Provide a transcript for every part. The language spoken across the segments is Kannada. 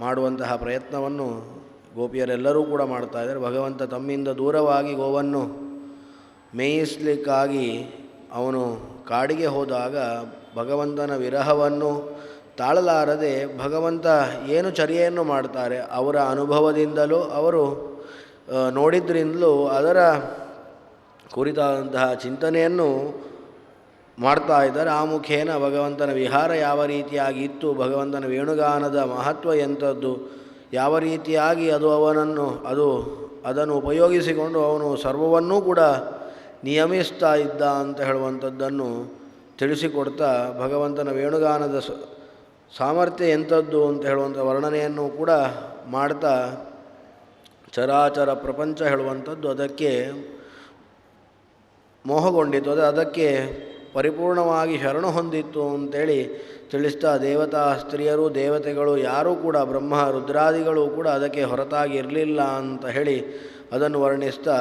ಮಾಡುವಂತಹ ಪ್ರಯತ್ನವನ್ನು ಗೋಪಿಯರೆಲ್ಲರೂ ಕೂಡ ಮಾಡ್ತಾ ಇದ್ದಾರೆ. ಭಗವಂತ ತಮ್ಮಿಂದ ದೂರವಾಗಿ ಗೋವನ್ನು ಮೇಯಿಸಲಿಕ್ಕಾಗಿ ಅವನು ಕಾಡಿಗೆ ಹೋದಾಗ ಭಗವಂತನ ವಿರಹವನ್ನು ತಾಳಲಾರದೆ ಭಗವಂತ ಏನು ಚರ್ಯೆಯನ್ನು ಮಾಡ್ತಾರೆ ಅವರ ಅನುಭವದಿಂದಲೂ ಅವರು ನೋಡಿದ್ರಿಂದಲೂ ಅದರ ಕುರಿತಾದಂತಹ ಚಿಂತನೆಯನ್ನು ಮಾಡ್ತಾ ಇದ್ದಾರೆ. ಆ ಮುಖೇನ ಭಗವಂತನ ವಿಹಾರ ಯಾವ ರೀತಿಯಾಗಿ ಇತ್ತು? ಭಗವಂತನ ವೇಣುಗಾನದ ಮಹತ್ವ ಎಂಥದ್ದು? ಯಾವ ರೀತಿಯಾಗಿ ಅದು ಅವನನ್ನು, ಅದು ಅದನ್ನು ಉಪಯೋಗಿಸಿಕೊಂಡು ಅವನು ಸರ್ವವನ್ನೂ ಕೂಡ ನಿಯಮಿಸ್ತಾ ಇದ್ದ ಅಂತ ಹೇಳುವಂಥದ್ದನ್ನು ತಿಳಿಸಿಕೊಡ್ತಾ ಭಗವಂತನ ವೇಣುಗಾನದ ಸಾಮರ್ಥ್ಯ ಎಂಥದ್ದು ಅಂತ ಹೇಳುವಂಥ ವರ್ಣನೆಯನ್ನು ಕೂಡ ಮಾಡ್ತಾ ಚರಾಚರ ಪ್ರಪಂಚ ಹೇಳುವಂಥದ್ದು. ಅದಕ್ಕೆ ಮೋಹಗೊಂಡಿತು ಅದು, ಅದಕ್ಕೆ ಪರಿಪೂರ್ಣವಾಗಿ ಶರಣು ಹೊಂದಿತ್ತು ಅಂತೇಳಿ ತಿಳಿಸ್ತಾ ದೇವತಾ ಸ್ತ್ರೀಯರು, ದೇವತೆಗಳು ಯಾರೂ ಕೂಡ ಬ್ರಹ್ಮ, ರುದ್ರಾದಿಗಳು ಕೂಡ ಅದಕ್ಕೆ ಹೊರತಾಗಿ ಇರಲಿಲ್ಲ ಅಂತ ಹೇಳಿ ಅದನ್ನು ವರ್ಣಿಸ್ತಾ,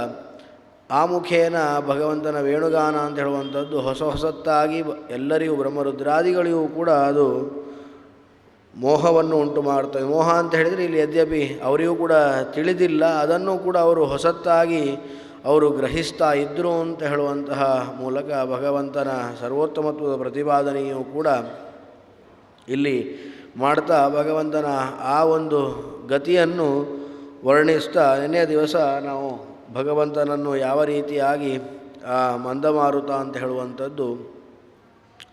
ಆ ಮುಖೇನ ಭಗವಂತನ ವೇಣುಗಾನ ಅಂತ ಹೇಳುವಂಥದ್ದು ಹೊಸ ಹೊಸತ್ತಾಗಿ ಎಲ್ಲರಿಗೂ ಬ್ರಹ್ಮರುದ್ರಾದಿಗಳಿಗೂ ಕೂಡ ಅದು ಮೋಹವನ್ನು ಉಂಟು ಮಾಡ್ತದೆ. ಮೋಹ ಅಂತ ಹೇಳಿದರೆ ಇಲ್ಲಿ ಯದ್ಯಪಿ ಅವರಿಗೂ ಕೂಡ ತಿಳಿದಿಲ್ಲ. ಅದನ್ನು ಕೂಡ ಅವರು ಹೊಸತ್ತಾಗಿ ಅವರು ಗ್ರಹಿಸ್ತಾ ಇದ್ದರು ಅಂತ ಹೇಳುವಂತಹ ಮೂಲಕ ಭಗವಂತನ ಸರ್ವೋತ್ತಮತ್ವದ ಪ್ರತಿಪಾದನೆಯೂ ಕೂಡ ಇಲ್ಲಿ ಮಾಡ್ತಾ ಭಗವಂತನ ಆ ಒಂದು ಗತಿಯನ್ನು ವರ್ಣಿಸ್ತಾ, ನಿನ್ನೆ ದಿವಸ ನಾವು ಭಗವಂತನನ್ನು ಯಾವ ರೀತಿಯಾಗಿ, ಆ ಮಂದಮಾರುತ ಅಂತ ಹೇಳುವಂಥದ್ದು,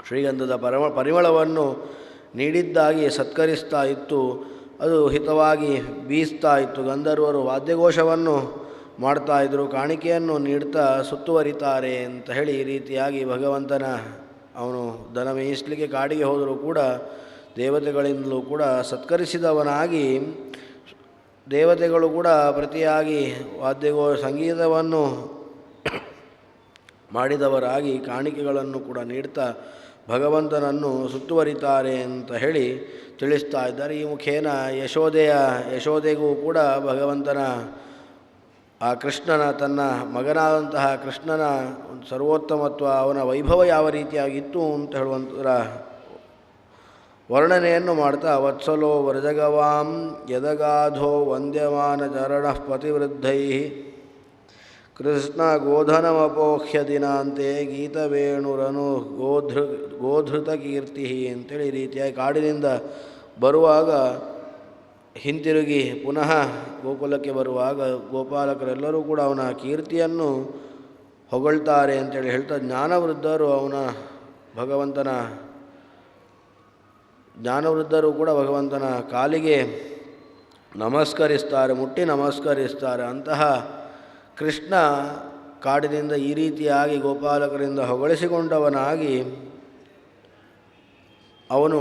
ಶ್ರೀಗಂಧದ ಪರಮ, ಪರಿಮಳವನ್ನು ನೀಡಿದ್ದಾಗಿ ಸತ್ಕರಿಸ್ತಾ ಇತ್ತು, ಅದು ಹಿತವಾಗಿ ಬೀಸ್ತಾ ಇತ್ತು, ಗಂಧರ್ವರು ವಾದ್ಯಘೋಷವನ್ನು ಮಾಡ್ತಾ ಇದ್ದರು ಕಾಣಿಕೆಯನ್ನು ನೀಡ್ತಾ ಸುತ್ತುವರಿತಾರೆ ಅಂತ ಹೇಳಿ ಈ ರೀತಿಯಾಗಿ ಭಗವಂತನ ಅವನು ದನ ಮೇಯಿಸಲಿಕ್ಕೆ ಕಾಡಿಗೆ ಹೋದರೂ ಕೂಡ ದೇವತೆಗಳಿಂದಲೂ ಕೂಡ ಸತ್ಕರಿಸಿದವನಾಗಿ, ದೇವತೆಗಳು ಕೂಡ ಪ್ರತಿಯಾಗಿ ವಾದ್ಯಗೋ ಸಂಗೀತವನ್ನು ಮಾಡಿದವರಾಗಿ ಕಾಣಿಕೆಗಳನ್ನು ಕೂಡ ನೀಡ್ತಾ ಭಗವಂತನನ್ನು ಸುತ್ತುವರಿತಾರೆ ಅಂತ ಹೇಳಿ ತಿಳಿಸ್ತಾ ಇದ್ದಾರೆ. ಈ ಮುಖೇನ ಯಶೋದೆಯ ಯಶೋದೆಗೂ ಕೂಡ ಭಗವಂತನ ಆ ಕೃಷ್ಣನ ತನ್ನ ಮಗನಾದಂತಹ ಕೃಷ್ಣನ ಒಂದು ಸರ್ವೋತ್ತಮತ್ವ, ಅವನ ವೈಭವ ಯಾವ ರೀತಿಯಾಗಿತ್ತು ಅಂತ ಹೇಳುವಂಥರ ವರ್ಣನೆಯನ್ನು ಮಾಡ್ತಾ, ವತ್ಸಲೋ ವ್ರಜಗವಾಂ ಯದಗಾಧೋ ವಂದ್ಯಮಾನ ಚರಣ ಪತಿವೃದ್ಧೈ, ಕೃಷ್ಣ ಗೋಧನಮಪೋಹ್ಯ ದಿನಾಂತೆ ಗೀತವೇಣುರನು ಗೋಧೃ ಗೋಧೃತ ಕೀರ್ತಿ ಅಂತೇಳಿ ರೀತಿಯಾಗಿ ಕಾಡಿನಿಂದ ಬರುವಾಗ ಹಿಂತಿರುಗಿ ಪುನಃ ಗೋಕುಲಕ್ಕೆ ಬರುವಾಗ ಗೋಪಾಲಕರೆಲ್ಲರೂ ಕೂಡ ಅವನ ಕೀರ್ತಿಯನ್ನು ಹೊಗಳ್ತಾರೆ ಅಂತೇಳಿ ಹೇಳ್ತಾ ಜ್ಞಾನವೃದ್ಧರು ಅವನ ಭಗವಂತನ ಜ್ಞಾನವೃದ್ಧರು ಕೂಡ ಭಗವಂತನ ಕಾಲಿಗೆ ನಮಸ್ಕರಿಸ್ತಾರೆ, ಮುಟ್ಟಿ ನಮಸ್ಕರಿಸ್ತಾರೆ. ಅಂತಹ ಕೃಷ್ಣ ಕಾಡಿನಿಂದ ಈ ರೀತಿಯಾಗಿ ಗೋಪಾಲಕರಿಂದ ಹೊಗಳಿಸಿಕೊಂಡವನಾಗಿ ಅವನು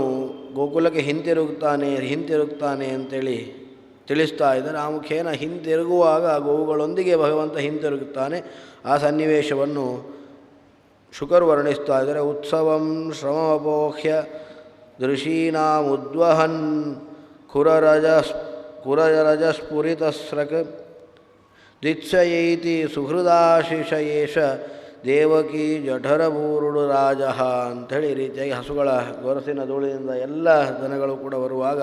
ಗೋಕುಲಕ್ಕೆ ಹಿಂತಿರುಗುತ್ತಾನೆ, ಹಿಂತಿರುಗ್ತಾನೆ ಅಂತೇಳಿ ತಿಳಿಸ್ತಾ ಇದ್ದಾರೆ ಆ ಮುಖೇನ ಹಿಂತಿರುಗುವಾಗ ಗೋವುಗಳೊಂದಿಗೆ ಭಗವಂತ ಹಿಂತಿರುಗುತ್ತಾನೆ. ಆ ಸನ್ನಿವೇಶವನ್ನು ಶುಕರು ವರ್ಣಿಸ್ತಾ ಇದ್ದಾರೆ. ಉತ್ಸವಂ ಶ್ರಮಪೋಹ್ಯ ದೃಶೀನಾಮುದ್ವಹನ್ ಕುರರಜ ಕುರರಜಸ್ಫುರಿತಸ್ರಕ್ ದಿತ್ಸಯೈತಿ ಸುಹೃದಾಶಿಷ ಏಷ ದೇವಕಿ ಜಠರಬೂರುಡು ರಾಜ ಅಂಥೇಳಿ ರೀತಿಯಾಗಿ ಹಸುಗಳ ಗೊರಸಿನ ಧೂಳಿನಿಂದ ಎಲ್ಲ ದನಗಳು ಕೂಡ ಬರುವಾಗ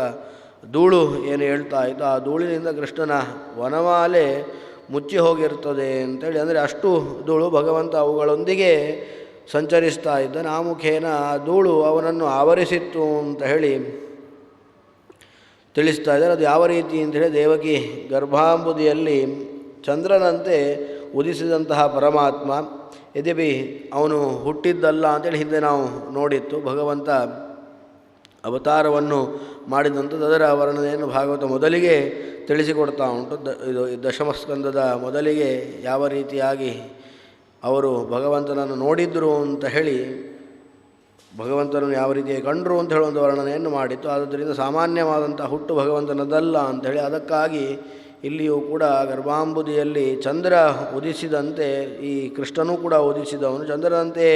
ಧೂಳು ಏನು ಹೇಳ್ತಾ ಇತ್ತು, ಆ ಧೂಳಿನಿಂದ ಕೃಷ್ಣನ ವನಮಾಲೆ ಮುಚ್ಚಿ ಹೋಗಿರ್ತದೆ ಅಂತೇಳಿ ಅಂದರೆ ಅಷ್ಟು ಧೂಳು ಭಗವಂತ ಅವುಗಳೊಂದಿಗೆ ಸಂಚರಿಸ್ತಾ ಇದ್ದ ಆ ಮುಖೇನ ಆ ಧೂಳು ಅವನನ್ನು ಆವರಿಸಿತ್ತು ಅಂತ ಹೇಳಿ ತಿಳಿಸ್ತಾ ಇದ್ದಾರೆ. ಅದು ಯಾವ ರೀತಿ ಅಂತೇಳಿ ದೇವಕಿ ಗರ್ಭಾಂಬುದಿಯಲ್ಲಿ ಚಂದ್ರನಂತೆ ಉದಿಸಿದಂತಹ ಪರಮಾತ್ಮ ಯದ್ಯಪಿ ಅವನು ಹುಟ್ಟಿದ್ದಲ್ಲ ಅಂತೇಳಿ ಹಿಂದೆ ನಾವು ನೋಡಿತ್ತು. ಭಗವಂತ ಅವತಾರವನ್ನು ಮಾಡಿದಂಥದ್ದು ಅದರ ವರ್ಣನೆಯನ್ನು ಭಾಗವತ ಮೊದಲಿಗೆ ತಿಳಿಸಿಕೊಡ್ತಾ ಉಂಟು. ದ, ಇದು ದಶಮಸ್ಕಂದದ ಮೊದಲಿಗೆ ಯಾವ ರೀತಿಯಾಗಿ ಅವರು ಭಗವಂತನನ್ನು ನೋಡಿದ್ರು ಅಂತ ಹೇಳಿ ಭಗವಂತನನ್ನು ಯಾವ ರೀತಿ ಕಂಡರು ಅಂತ ಹೇಳುವಂಥ ವರ್ಣನೆಯನ್ನು ಮಾಡಿತ್ತು. ಆದ್ದರಿಂದ ಸಾಮಾನ್ಯವಾದಂಥ ಹುಟ್ಟು ಭಗವಂತನದಲ್ಲ ಅಂಥೇಳಿ ಅದಕ್ಕಾಗಿ ಇಲ್ಲಿಯೂ ಕೂಡ ಗರ್ಭಾಂಬುದಿಯಲ್ಲಿ ಚಂದ್ರ ಉದಿಸಿದಂತೆ ಈ ಕೃಷ್ಣನೂ ಕೂಡ ಉದಿಸಿದವನು. ಚಂದ್ರನಂತೆ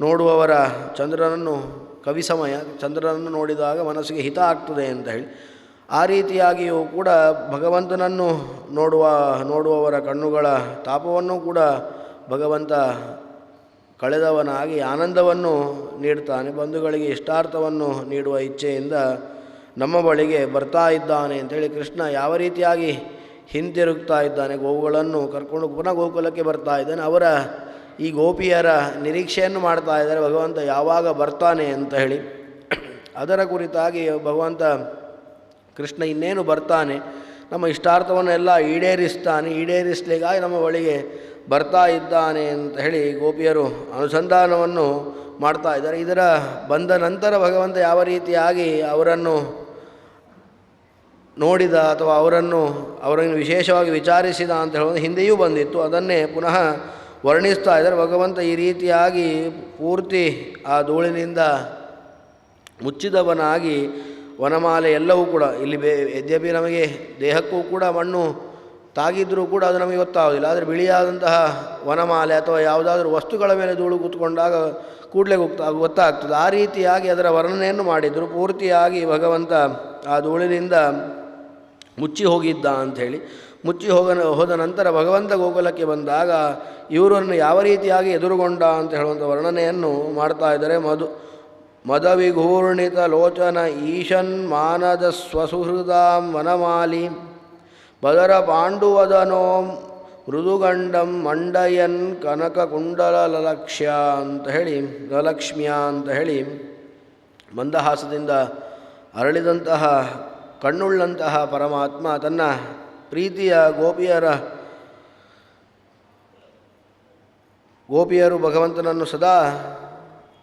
ನೋಡುವವರ ಚಂದ್ರನನ್ನು ಕವಿ ಸಮಯ, ಚಂದ್ರನನ್ನು ನೋಡಿದಾಗ ಮನಸ್ಸಿಗೆ ಹಿತ ಆಗ್ತದೆ ಅಂತ ಹೇಳಿ. ಆ ರೀತಿಯಾಗಿಯೂ ಕೂಡ ಭಗವಂತನನ್ನು ನೋಡುವ, ನೋಡುವವರ ಕಣ್ಣುಗಳ ತಾಪವನ್ನು ಕೂಡ ಭಗವಂತ ಕಳೆದವನಾಗಿ ಆನಂದವನ್ನು ನೀಡ್ತಾನೆ. ಬಂಧುಗಳಿಗೆ ಇಷ್ಟಾರ್ಥವನ್ನು ನೀಡುವ ಇಚ್ಛೆಯಿಂದ ನಮ್ಮ ಬಳಿಗೆ ಬರ್ತಾ ಇದ್ದಾನೆ ಅಂತೇಳಿ ಕೃಷ್ಣ ಯಾವ ರೀತಿಯಾಗಿ ಹಿಂತಿರುಗ್ತಾ ಇದ್ದಾನೆ. ಗೋವುಗಳನ್ನು ಕರ್ಕೊಂಡು ಪುನಃ ಗೋಕುಲಕ್ಕೆ ಬರ್ತಾ ಇದ್ದಾನೆ. ಅವರ ಈ ಗೋಪಿಯರ ನಿರೀಕ್ಷೆಯನ್ನು ಮಾಡ್ತಾ ಇದ್ದಾರೆ. ಭಗವಂತ ಯಾವಾಗ ಬರ್ತಾನೆ ಅಂತ ಹೇಳಿ. ಅದರ ಕುರಿತಾಗಿ ಭಗವಂತ ಕೃಷ್ಣ ಇನ್ನೇನು ಬರ್ತಾನೆ? ನಮ್ಮ ಇಷ್ಟಾರ್ಥವನ್ನೆಲ್ಲ ಈಡೇರಿಸ್ತಾನೆ. ಈಡೇರಿಸಲಿಗಾಗಿ ನಮ್ಮ ಬಳಿಗೆ ಬರ್ತಾ ಇದ್ದಾನೆ ಅಂತ ಹೇಳಿ ಗೋಪಿಯರು ಅನುಸಂಧಾನವನ್ನು ಮಾಡ್ತಾ ಇದ್ದಾರೆ. ಇದರ ಬಂದ ನಂತರ ಭಗವಂತ ಯಾವ ರೀತಿಯಾಗಿ ಅವರನ್ನು ನೋಡಿದ ಅಥವಾ ಅವರನ್ನು ಅವರನ್ನು ವಿಶೇಷವಾಗಿ ವಿಚಾರಿಸಿದ ಅಂತ ಹೇಳೋದು ಹಿಂದೆಯೂ ಬಂದಿತ್ತು. ಅದನ್ನೇ ಪುನಃ ವರ್ಣಿಸ್ತಾ ಇದ್ದಾರೆ. ಭಗವಂತ ಈ ರೀತಿಯಾಗಿ ಪೂರ್ತಿ ಆ ಧೂಳಿನಿಂದ ಮುಚ್ಚಿದವನಾಗಿ ವನಮಾಲೆ ಎಲ್ಲವೂ ಕೂಡ, ಇಲ್ಲಿ ಬೇ, ಯದ್ಯಪಿ ನಮಗೆ ದೇಹಕ್ಕೂ ಕೂಡ, ಮಣ್ಣು ತಾಗಿದ್ರೂ ಕೂಡ ಅದು ನಮಗೆ ಗೊತ್ತಾಗೋದಿಲ್ಲ ಆದರೆ ಬಿಳಿಯಾದಂತಹ ವನಮಾಲೆ ಅಥವಾ ಯಾವುದಾದ್ರೂ ವಸ್ತುಗಳ ಮೇಲೆ ಧೂಳು ಕೂತ್ಕೊಂಡಾಗ ಕೂಡಲೇ ಗೊತ್ತಾ, ಗೊತ್ತಾಗ್ತದೆ. ಆ ರೀತಿಯಾಗಿ ಅದರ ವರ್ಣನೆಯನ್ನು ಮಾಡಿದರು. ಪೂರ್ತಿಯಾಗಿ ಭಗವಂತ ಆ ಧೂಳಿನಿಂದ ಮುಚ್ಚಿ ಹೋಗಿದ್ದ ಅಂಥೇಳಿ. ಮುಚ್ಚಿ ಹೋಗ ಹೋದ ನಂತರ ಭಗವಂತ ಗೋಕುಲಕ್ಕೆ ಬಂದಾಗ ಇವರನ್ನು ಯಾವ ರೀತಿಯಾಗಿ ಎದುರುಗೊಂಡ ಅಂತ ಹೇಳುವಂಥ ವರ್ಣನೆಯನ್ನು ಮಾಡ್ತಾ ಇದ್ದಾರೆ ಮಧು. ಮದವಿಘೂರ್ಣಿತ ಲೋಚನ ಈಶನ್ ಮಾನದ ಸ್ವಸುಹೃದಾಂ ವನಮಾಲಿ. ಬದರ ಪಾಂಡುವದನೋ ಮೃದುಗಂಡಂ ಮಂಡಯನ್ ಕನಕ ಕುಂಡಲ ಲಲಕ್ಷ್ಯ ಅಂತ ಹೇಳಿ, ಲಲಕ್ಷ್ಮ್ಯ ಅಂತ ಹೇಳಿ ಮಂದಹಾಸದಿಂದ ಅರಳಿದಂತಹ ಕಣ್ಣುಳ್ಳಂತಹ ಪರಮಾತ್ಮ ತನ್ನ ಪ್ರೀತಿಯ ಗೋಪಿಯರ ಗೋಪಿಯರು ಭಗವಂತನನ್ನು ಸದಾ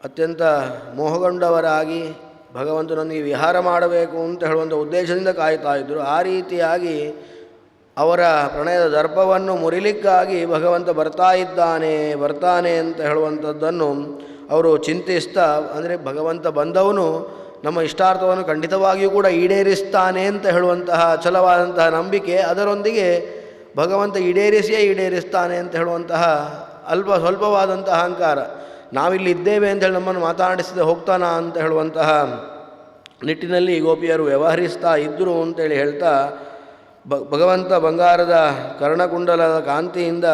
ಅತ್ಯಂತ ಮೋಹಗೊಂಡವರಾಗಿ ಭಗವಂತನೊಂದಿಗೆ ವಿಹಾರ ಮಾಡಬೇಕು ಅಂತ ಹೇಳುವಂಥ ಉದ್ದೇಶದಿಂದ ಕಾಯ್ತಾ ಇದ್ದರು. ಆ ರೀತಿಯಾಗಿ ಅವರ ಪ್ರಣಯದ ದರ್ಪವನ್ನು ಮುರಿಲಿಕ್ಕಾಗಿ ಭಗವಂತ ಬರ್ತಾ ಇದ್ದಾನೆ, ಬರ್ತಾನೆ ಅಂತ ಹೇಳುವಂಥದ್ದನ್ನು ಅವರು ಚಿಂತಿಸ್ತಾ, ಅಂದರೆ ಭಗವಂತ ಬಂದವನು ನಮ್ಮ ಇಷ್ಟಾರ್ಥವನ್ನು ಖಂಡಿತವಾಗಿಯೂ ಕೂಡ ಈಡೇರಿಸ್ತಾನೆ ಅಂತ ಹೇಳುವಂತಹ ಛಲವಾದಂತಹ ನಂಬಿಕೆ ಅದರೊಂದಿಗೆ ಭಗವಂತ ಈಡೇರಿಸಿಯೇ ಈಡೇರಿಸ್ತಾನೆ ಅಂತ ಹೇಳುವಂತಹ ಅಲ್ಪ ಸ್ವಲ್ಪವಾದಂತಹ ಅಹಂಕಾರ. ನಾವಿಲ್ಲಿ ಇದ್ದೇವೆ ಅಂತೇಳಿ ನಮ್ಮನ್ನು ಮಾತಾಡಿಸದೆ ಹೋಗ್ತಾನ ಅಂತ ಹೇಳುವಂತಹ ನಿಟ್ಟಿನಲ್ಲಿ ಗೋಪಿಯರು ವ್ಯವಹರಿಸ್ತಾ ಇದ್ದರು ಅಂತೇಳಿ ಹೇಳ್ತಾ ಭಗವಂತ ಬಂಗಾರದ ಕರ್ಣಕುಂಡಲದ ಕಾಂತಿಯಿಂದ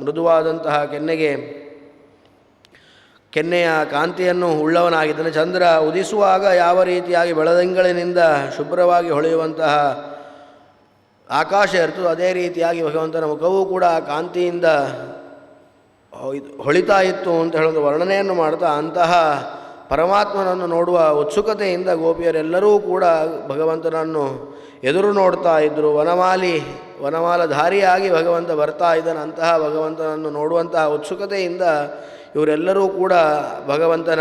ಮೃದುವಾದಂತಹ ಕೆನ್ನೆಗೆ ಕೆನ್ನೆಯ ಕಾಂತಿಯನ್ನು ಉಳ್ಳವನಾಗಿದ್ದಾನೆ. ಚಂದ್ರ ಉದಿಸುವಾಗ ಯಾವ ರೀತಿಯಾಗಿ ಬೆಳದಿಂಗಳಿನಿಂದ ಶುಭ್ರವಾಗಿ ಹೊಳೆಯುವಂತಹ ಆಕಾಶ ಇರ್ತದೋ ಅದೇ ರೀತಿಯಾಗಿ ಭಗವಂತನ ಮುಖವೂ ಕೂಡ ಕಾಂತಿಯಿಂದ ಹೊಳಿತಾ ಇತ್ತು ಅಂತ ಹೇಳೋದು ವರ್ಣನೆಯನ್ನು ಮಾಡ್ತಾ ಅಂತಹ ಪರಮಾತ್ಮನನ್ನು ನೋಡುವ ಉತ್ಸುಕತೆಯಿಂದ ಗೋಪಿಯರೆಲ್ಲರೂ ಕೂಡ ಭಗವಂತನನ್ನು ಎದುರು ನೋಡ್ತಾ ಇದ್ದರು ವನಮಾಲಿ, ವನಮಾಲಧಾರಿಯಾಗಿ ಭಗವಂತ ಬರ್ತಾ ಇದ್ದಾನೆ. ಅಂತಹ ಭಗವಂತನನ್ನು ನೋಡುವಂತಹ ಉತ್ಸುಕತೆಯಿಂದ ಇವರೆಲ್ಲರೂ ಕೂಡ ಭಗವಂತನ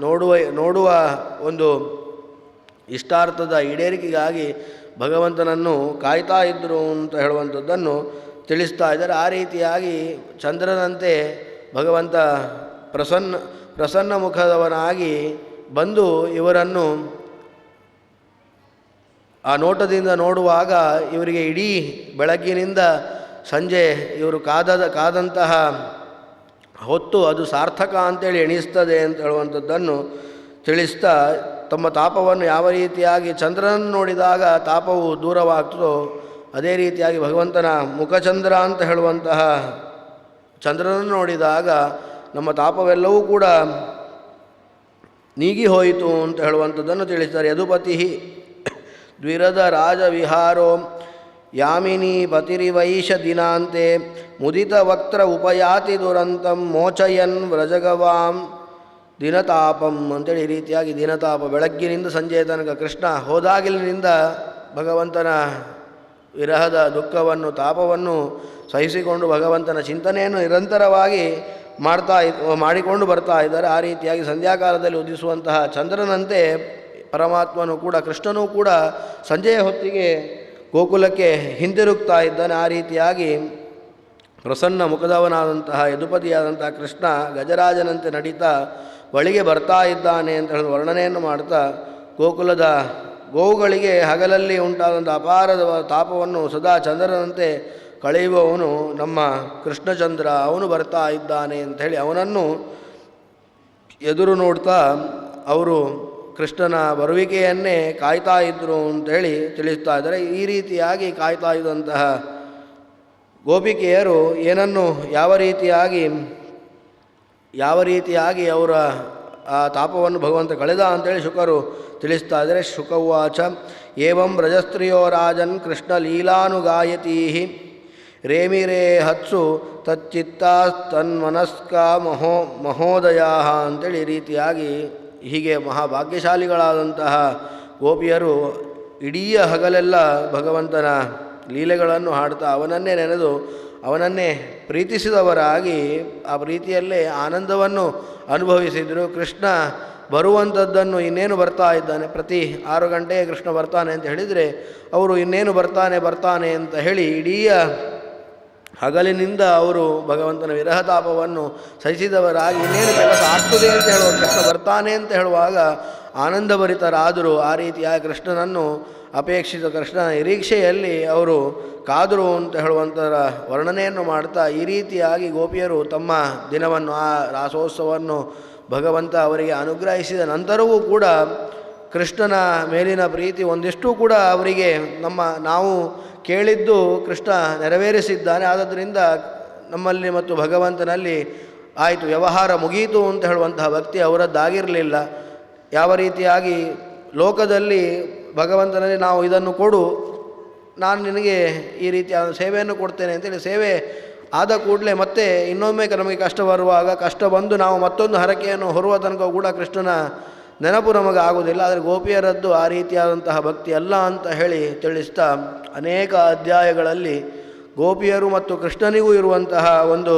ನೋಡುವ ನೋಡುವ ಒಂದು ಇಷ್ಟಾರ್ಥದ ಈಡೇರಿಕೆಗಾಗಿ ಭಗವಂತನನ್ನು ಕಾಯ್ತಾ ಇದ್ದರು ಅಂತ ಹೇಳುವಂಥದ್ದನ್ನು ತಿಳಿಸ್ತಾ ಇದ್ದಾರೆ. ಆ ರೀತಿಯಾಗಿ ಚಂದ್ರನಂತೆ ಭಗವಂತ ಪ್ರಸನ್ನ ಪ್ರಸನ್ನ ಮುಖದವನಾಗಿ ಬಂದು ಇವರನ್ನು ಆ ನೋಟದಿಂದ ನೋಡುವಾಗ ಇವರಿಗೆ ಇಡೀ ಬೆಳಗ್ಗಿನಿಂದ ಸಂಜೆ ಇವರು ಕಾದದ, ಕಾದಂತಹ ಹೊತ್ತು ಅದು ಸಾರ್ಥಕ ಅಂತೇಳಿ ಎಣಿಸ್ತದೆ ಅಂತ ಹೇಳುವಂಥದ್ದನ್ನು ತಿಳಿಸ್ತಾ ತಮ್ಮ ತಾಪವನ್ನು ಯಾವ ರೀತಿಯಾಗಿ ಚಂದ್ರನನ್ನು ನೋಡಿದಾಗ ತಾಪವು ದೂರವಾಗ್ತದೋ ಅದೇ ರೀತಿಯಾಗಿ ಭಗವಂತನ ಮುಖಚಂದ್ರ ಅಂತ ಹೇಳುವಂತಹ ಚಂದ್ರನನ್ನು ನೋಡಿದಾಗ ನಮ್ಮ ತಾಪವೆಲ್ಲವೂ ಕೂಡ ನೀಗಿ ಹೋಯಿತು ಅಂತ ಹೇಳುವಂಥದ್ದನ್ನು ತಿಳಿಸ್ತಾರೆ. ಯದುಪತಿ ದ್ವಿರದ ರಾಜವಿಹಾರೋ ಯಾಮಿನಿ ಪತಿರಿವೈಷ ದಿನಾಂತೆ ಮುದಿತ ವಕ್ತ್ರ ಉಪಯಾತಿ ದುರಂತಂ ಮೋಚಯನ್ ವ್ರಜಗವಾಂ. ದಿನತಾಪಂ ಅಂತೇಳಿ ಈ ರೀತಿಯಾಗಿ ದಿನತಾಪ ಬೆಳಗ್ಗಿನಿಂದ ಸಂಜೆಯ ತನಕ ಕೃಷ್ಣ ಹೋದಾಗಿಲಿನಿಂದ ಭಗವಂತನ ವಿರಹದ ದುಃಖವನ್ನು, ತಾಪವನ್ನು ಸಹಿಸಿಕೊಂಡು ಭಗವಂತನ ಚಿಂತನೆಯನ್ನು ನಿರಂತರವಾಗಿ ಮಾಡ್ತಾ ಮಾಡಿಕೊಂಡು ಬರ್ತಾ ಇದ್ದಾರೆ. ಆ ರೀತಿಯಾಗಿ ಸಂಧ್ಯಾಕಾಲದಲ್ಲಿ ಉದಿಸುವಂತಹ ಚಂದ್ರನಂತೆ ಪರಮಾತ್ಮನು ಕೂಡ, ಕೃಷ್ಣನೂ ಕೂಡ ಸಂಜೆಯ ಹೊತ್ತಿಗೆ ಗೋಕುಲಕ್ಕೆ ಹಿಂದಿರುಗ್ತಾ ಇದ್ದಾನೆ. ಆ ರೀತಿಯಾಗಿ ಪ್ರಸನ್ನ ಮುಖದವನಾದಂತಹ ಯದುಪತಿಯಾದಂತಹ ಕೃಷ್ಣ ಗಜರಾಜನಂತೆ ನಡೀತಾ ಬಳಿಗೆ ಬರ್ತಾ ಇದ್ದಾನೆ ಅಂತ ಹೇಳಿದ ವರ್ಣನೆಯನ್ನು ಮಾಡ್ತಾ ಗೋಕುಲದ ಗೋವುಗಳಿಗೆ ಹಗಲಲ್ಲಿ ಉಂಟಾದಂಥ ಅಪಾರದ ತಾಪವನ್ನು ಸದಾ ಚಂದ್ರನಂತೆ ಕಳೆಯುವವನು ನಮ್ಮ ಕೃಷ್ಣಚಂದ್ರ. ಅವನು ಬರ್ತಾ ಇದ್ದಾನೆ ಅಂಥೇಳಿ ಅವನನ್ನು ಎದುರು ನೋಡ್ತಾ ಅವರು ಕೃಷ್ಣನ ಬರುವಿಕೆಯನ್ನೇ ಕಾಯ್ತಾ ಇದ್ದರು ಅಂತೇಳಿ ತಿಳಿಸ್ತಾ ಇದ್ದಾರೆ. ಈ ರೀತಿಯಾಗಿ ಕಾಯ್ತಾ ಇದ್ದಂತಹ ಗೋಪಿಕೆಯರು ಏನನ್ನು ಯಾವ ರೀತಿಯಾಗಿ ಯಾವ ರೀತಿಯಾಗಿ ಅವರ ಆ ತಾಪವನ್ನು ಭಗವಂತ ಕಳೆದ ಅಂತೇಳಿ ಶುಕರು ತಿಳಿಸ್ತಾ ಇದ್ದಾರೆ. ಶುಕವಾಚ, ಏವಂ ರಜಸ್ತ್ರಿಯೋ ರಾಜನ್ ಕೃಷ್ಣ ಲೀಲಾನುಗಾಯತೀ ರೇಮಿರೇ ಹತ್ಸು ತನ್ಮನಸ್ಕ ಮಹೋ ಮಹೋದಯ ಅಂತೇಳಿ ರೀತಿಯಾಗಿ ಹೀಗೆ ಮಹಾಭಾಗ್ಯಶಾಲಿಗಳಾದಂತಹ ಗೋಪಿಯರು ಇಡೀ ಹಗಲೆಲ್ಲ ಭಗವಂತನ ಲೀಲೆಗಳನ್ನು ಹಾಡ್ತಾ ಅವನನ್ನೇ ನೆನೆದು ಅವನನ್ನೇ ಪ್ರೀತಿಸಿದವರಾಗಿ ಆ ಪ್ರೀತಿಯಲ್ಲೇ ಆನಂದವನ್ನು ಅನುಭವಿಸಿದರು. ಕೃಷ್ಣ ಬರುವಂಥದ್ದನ್ನು ಇನ್ನೇನು ಬರ್ತಾ ಇದ್ದಾನೆ? ಪ್ರತಿ ಆರು ಗಂಟೆಗೆ ಕೃಷ್ಣ ಬರ್ತಾನೆ ಅಂತ ಹೇಳಿದರೆ ಅವರು ಇನ್ನೇನು ಬರ್ತಾನೆ ಬರ್ತಾನೆ ಅಂತ ಹೇಳಿ ಇಡೀ ಹಗಲಿನಿಂದ ಅವರು ಭಗವಂತನ ವಿರಹತಾಪವನ್ನು ಸಹಿಸಿದವರಾಗಿ ಇನ್ನೇನು ಕೆಲಸ ಆಗ್ತದೆ ಅಂತ ಹೇಳುವ ಕೃಷ್ಣ ಬರ್ತಾನೆ ಅಂತ ಹೇಳುವಾಗ ಆನಂದಭರಿತರಾದರೂ. ಆ ರೀತಿಯ ಕೃಷ್ಣನನ್ನು ಅಪೇಕ್ಷಿತ ಕೃಷ್ಣನ ನಿರೀಕ್ಷೆಯಲ್ಲಿ ಅವರು ಕಾದರು ಅಂತ ಹೇಳುವಂಥರ ವರ್ಣನೆಯನ್ನು ಮಾಡ್ತಾ ಈ ರೀತಿಯಾಗಿ ಗೋಪಿಯರು ತಮ್ಮ ದಿನವನ್ನು, ಆ ರಾಸೋತ್ಸವವನ್ನು ಭಗವಂತ ಅವರಿಗೆ ಅನುಗ್ರಹಿಸಿದ ನಂತರವೂ ಕೂಡ ಕೃಷ್ಣನ ಮೇಲಿನ ಪ್ರೀತಿ ಒಂದಿಷ್ಟು ಕೂಡ ಅವರಿಗೆ ನಮ್ಮ ನಾವು ಕೇಳಿದ್ದು ಕೃಷ್ಣ ನೆರವೇರಿಸಿದ್ದಾನೆ. ಆದ್ದರಿಂದ ನಮ್ಮಲ್ಲಿ ಮತ್ತು ಭಗವಂತನಲ್ಲಿ ಆಯಿತು, ವ್ಯವಹಾರ ಮುಗಿಯಿತು ಅಂತ ಹೇಳುವಂತಹ ಭಕ್ತಿ ಅವರದ್ದಾಗಿರಲಿಲ್ಲ. ಯಾವ ರೀತಿಯಾಗಿ ಲೋಕದಲ್ಲಿ ಭಗವಂತನಲ್ಲಿ ನಾವು ಇದನ್ನು ಕೊಡು, ನಾನು ನಿನಗೆ ಈ ರೀತಿಯ ಸೇವೆಯನ್ನು ಕೊಡ್ತೇನೆ ಅಂತೇಳಿ ಸೇವೆ ಆದ ಕೂಡಲೇ ಮತ್ತೆ ಇನ್ನೊಮ್ಮೆ ನಮಗೆ ಕಷ್ಟ ಬರುವಾಗ, ಕಷ್ಟ ಬಂದು ನಾವು ಮತ್ತೊಂದು ಹರಕೆಯನ್ನು ಹೊರುವ ತನಕ ಕೂಡ ಕೃಷ್ಣನ ನೆನಪು ನಮಗೆ ಆಗುವುದಿಲ್ಲ. ಆದರೆ ಗೋಪಿಯರದ್ದು ಆ ರೀತಿಯಾದಂತಹ ಭಕ್ತಿ ಅಲ್ಲ ಅಂತ ಹೇಳಿ ತಿಳಿಸ್ತಾ ಅನೇಕ ಅಧ್ಯಾಯಗಳಲ್ಲಿ ಗೋಪಿಯರು ಮತ್ತು ಕೃಷ್ಣನಿಗೂ ಇರುವಂತಹ ಒಂದು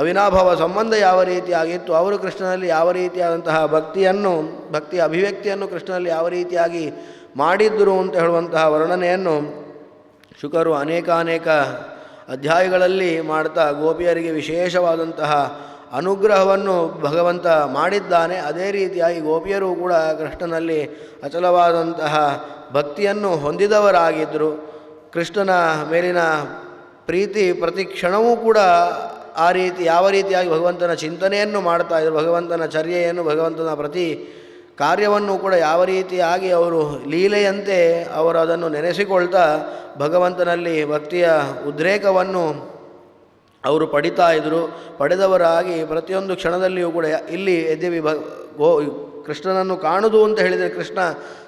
ಅವಿನಾಭಾವ ಸಂಬಂಧ ಯಾವ ರೀತಿಯಾಗಿತ್ತು, ಅವರು ಕೃಷ್ಣನಲ್ಲಿ ಯಾವ ರೀತಿಯಾದಂತಹ ಭಕ್ತಿಯನ್ನು, ಭಕ್ತಿಯ ಅಭಿವ್ಯಕ್ತಿಯನ್ನು ಕೃಷ್ಣನಲ್ಲಿ ಯಾವ ರೀತಿಯಾಗಿ ಮಾಡಿದ್ದರು ಅಂತ ಹೇಳುವಂತಹ ವರ್ಣನೆಯನ್ನು ಶುಕರು ಅನೇಕಾನೇಕ ಅಧ್ಯಾಯಗಳಲ್ಲಿ ಮಾಡ್ತಾ ಗೋಪಿಯರಿಗೆ ವಿಶೇಷವಾದಂತಹ ಅನುಗ್ರಹವನ್ನು ಭಗವಂತ ಮಾಡಿದ್ದಾನೆ. ಅದೇ ರೀತಿಯಾಗಿ ಗೋಪಿಯರು ಕೂಡ ಕೃಷ್ಣನಲ್ಲಿ ಅಚಲವಾದಂತಹ ಭಕ್ತಿಯನ್ನು ಹೊಂದಿದವರಾಗಿದ್ದರು. ಕೃಷ್ಣನ ಮೇಲಿನ ಪ್ರೀತಿ ಪ್ರತಿ ಕ್ಷಣವೂ ಕೂಡ ಆ ರೀತಿ ಯಾವ ರೀತಿಯಾಗಿ ಭಗವಂತನ ಚಿಂತನೆಯನ್ನು ಮಾಡ್ತಾ ಇದ್ದರು ಭಗವಂತನ ಚರ್ಯೆಯನ್ನು ಭಗವಂತನ ಪ್ರತಿ ಕಾರ್ಯವನ್ನು ಕೂಡ ಯಾವ ರೀತಿಯಾಗಿ ಅವರು ಲೀಲೆಯಂತೆ ಅವರು ಅದನ್ನು ನೆನೆಸಿಕೊಳ್ತಾ ಭಗವಂತನಲ್ಲಿ ಭಕ್ತಿಯ ಉದ್ರೇಕವನ್ನು ಅವರು ಪಡಿತಾ ಇದ್ದರು ಪಡೆದವರಾಗಿ ಪ್ರತಿಯೊಂದು ಕ್ಷಣದಲ್ಲಿಯೂ ಕೂಡ ಇಲ್ಲಿ ಯದ್ಯಪಿ ಭ ಗೋ ಕೃಷ್ಣನನ್ನು ಕಾಣುವುದು ಅಂತ ಹೇಳಿದರೆ ಕೃಷ್ಣ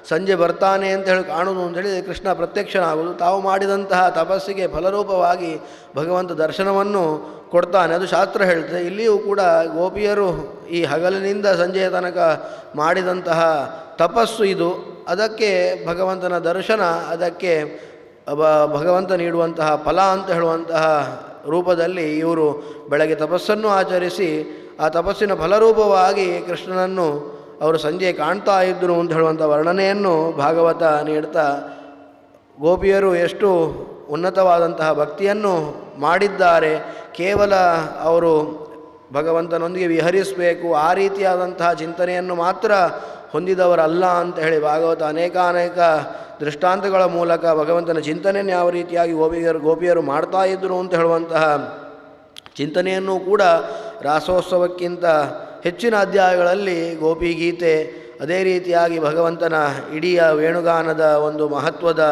ಸಂಜೆ ಬರ್ತಾನೆ ಅಂತ ಹೇಳಿ ಕಾಣುವುದು ಅಂತ ಹೇಳಿದರೆ ಕೃಷ್ಣ ಪ್ರತ್ಯಕ್ಷನಾಗುವುದು. ತಾವು ಮಾಡಿದಂತಹ ತಪಸ್ಸಿಗೆ ಫಲರೂಪವಾಗಿ ಭಗವಂತ ದರ್ಶನವನ್ನು ಕೊಡ್ತಾನೆ. ಅದು ಶಾಸ್ತ್ರ ಹೇಳ್ತದೆ ಇಲ್ಲಿಯೂ ಕೂಡ ಗೋಪಿಯರು ಈ ಹಗಲಿನಿಂದ ಸಂಜೆಯ ತನಕ ಮಾಡಿದಂತಹ ತಪಸ್ಸು ಇದು. ಅದಕ್ಕೆ ಭಗವಂತನ ದರ್ಶನ, ಅದಕ್ಕೆ ಭಗವಂತ ನೀಡುವಂತಹ ಫಲ ಅಂತ ಹೇಳುವಂತಹ ರೂಪದಲ್ಲಿ ಇವರು ಬೆಳಗ್ಗೆ ತಪಸ್ಸನ್ನು ಆಚರಿಸಿ ಆ ತಪಸ್ಸಿನ ಫಲರೂಪವಾಗಿ ಕೃಷ್ಣನನ್ನು ಅವರು ಸಂಜೆ ಕಾಣ್ತಾ ಇದ್ದರು ಅಂತ ಹೇಳುವಂಥ ವರ್ಣನೆಯನ್ನು ಭಾಗವತ ನೀಡ್ತಾ, ಗೋಪಿಯರು ಎಷ್ಟು ಉನ್ನತವಾದಂತಹ ಭಕ್ತಿಯನ್ನು ಮಾಡಿದ್ದಾರೆ, ಕೇವಲ ಅವರು ಭಗವಂತನೊಂದಿಗೆ ವಿಹರಿಸಬೇಕು, ಆ ರೀತಿಯಾದಂತಹ ಚಿಂತನೆಯನ್ನು ಮಾತ್ರ ಹೊಂದಿದವರಲ್ಲ ಅಂತ ಹೇಳಿ ಭಾಗವತ ಅನೇಕ ಅನೇಕ ದೃಷ್ಟಾಂತಗಳ ಮೂಲಕ ಭಗವಂತನ ಚಿಂತನೆಯನ್ನು ಯಾವ ರೀತಿಯಾಗಿ ಗೋಪಿಯರು ಗೋಪಿಯರು ಮಾಡ್ತಾ ಇದ್ದರು ಅಂತ ಹೇಳುವಂತಹ ಚಿಂತನೆಯನ್ನು ಕೂಡ ರಾಸೋತ್ಸವಕ್ಕಿಂತ ಹೆಚ್ಚಿನ ಅಧ್ಯಾಯಗಳಲ್ಲಿ ಗೋಪಿಗೀತೆ ಅದೇ ರೀತಿಯಾಗಿ ಭಗವಂತನ ಇಡೀ ವೇಣುಗಾನದ ಒಂದು ಮಹತ್ವದ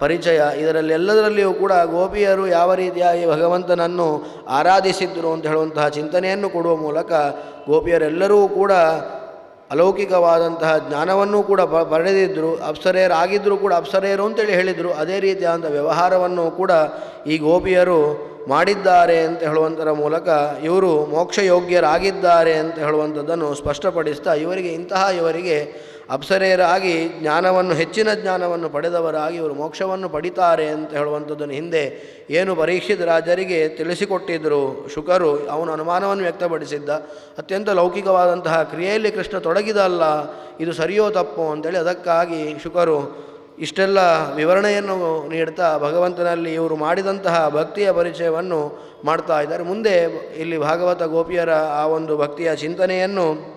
ಪರಿಚಯ. ಇದರಲ್ಲಿ ಎಲ್ಲದರಲ್ಲಿಯೂ ಕೂಡ ಗೋಪಿಯರು ಯಾವ ರೀತಿಯಾಗಿ ಭಗವಂತನನ್ನು ಆರಾಧಿಸಿದ್ದರು ಅಂತ ಹೇಳುವಂತಹ ಚಿಂತನೆಯನ್ನು ಕೊಡುವ ಮೂಲಕ ಗೋಪಿಯರೆಲ್ಲರೂ ಕೂಡ ಅಲೌಕಿಕವಾದಂತಹ ಜ್ಞಾನವನ್ನೂ ಕೂಡ ಪ ಪಡೆದಿದ್ದರು ಅಪ್ಸರೆಯರಾಗಿದ್ದರೂ ಕೂಡ ಅಪ್ಸರೆಯರು ಅಂತೇಳಿ ಹೇಳಿದರು. ಅದೇ ರೀತಿಯಾದಂಥ ವ್ಯವಹಾರವನ್ನು ಕೂಡ ಈ ಗೋಪಿಯರು ಮಾಡಿದ್ದಾರೆ ಅಂತ ಹೇಳುವಂಥರ ಮೂಲಕ ಇವರು ಮೋಕ್ಷಯೋಗ್ಯರಾಗಿದ್ದಾರೆ ಅಂತ ಹೇಳುವಂಥದ್ದನ್ನು ಸ್ಪಷ್ಟಪಡಿಸ್ತಾ ಇವರಿಗೆ, ಇಂತಹ ಇವರಿಗೆ ಅಪ್ಸರೆಯರಾಗಿ ಜ್ಞಾನವನ್ನು, ಹೆಚ್ಚಿನ ಜ್ಞಾನವನ್ನು ಪಡೆದವರಾಗಿ ಇವರು ಮೋಕ್ಷವನ್ನು ಪಡಿತಾರೆ ಅಂತ ಹೇಳುವಂಥದ್ದನ್ನು ಹಿಂದೆ ಏನು ಪರೀಕ್ಷಿತ ರಾಜರಿಗೆ ತಿಳಿಸಿಕೊಟ್ಟಿದ್ದರು ಶುಕರು, ಅವನು ಅನುಮಾನವನ್ನು ವ್ಯಕ್ತಪಡಿಸಿದ್ದ, ಅತ್ಯಂತ ಲೌಕಿಕವಾದಂತಹ ಕ್ರಿಯೆಯಲ್ಲಿ ಕೃಷ್ಣ ತೊಡಗಿದಲ್ಲ, ಇದು ಸರಿಯೋ ತಪ್ಪೋ ಅಂತೇಳಿ ಅದಕ್ಕಾಗಿ ಶುಕರು ಇಷ್ಟೆಲ್ಲ ವಿವರಣೆಯನ್ನು ನೀಡ್ತಾ ಭಗವಂತನಲ್ಲಿ ಇವರು ಮಾಡಿದಂತಹ ಭಕ್ತಿಯ ಪರಿಚಯವನ್ನು ಮಾಡ್ತಾ ಇದ್ದಾರೆ. ಮುಂದೆ ಇಲ್ಲಿ ಭಾಗವತ ಗೋಪಿಯರ ಆ ಒಂದು ಭಕ್ತಿಯ ಚಿಂತನೆಯನ್ನು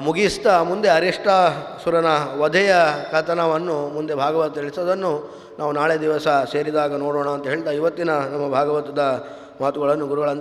ಮುಗಿಸ್ತಾ ಮುಂದೆ ಅರಿಷ್ಟಾಸುರನ ವಧೆಯ ಕಥನವನ್ನು ಮುಂದೆ ಭಾಗವತ ತಿಳಿಸೋದನ್ನು ನಾವು ನಾಳೆ ದಿವಸ ಸೇರಿದಾಗ ನೋಡೋಣ ಅಂತ ಹೇಳ್ತಾ ಇವತ್ತಿನ ನಮ್ಮ ಭಾಗವತದ ಮಾತುಗಳನ್ನು ಗುರುಗಳ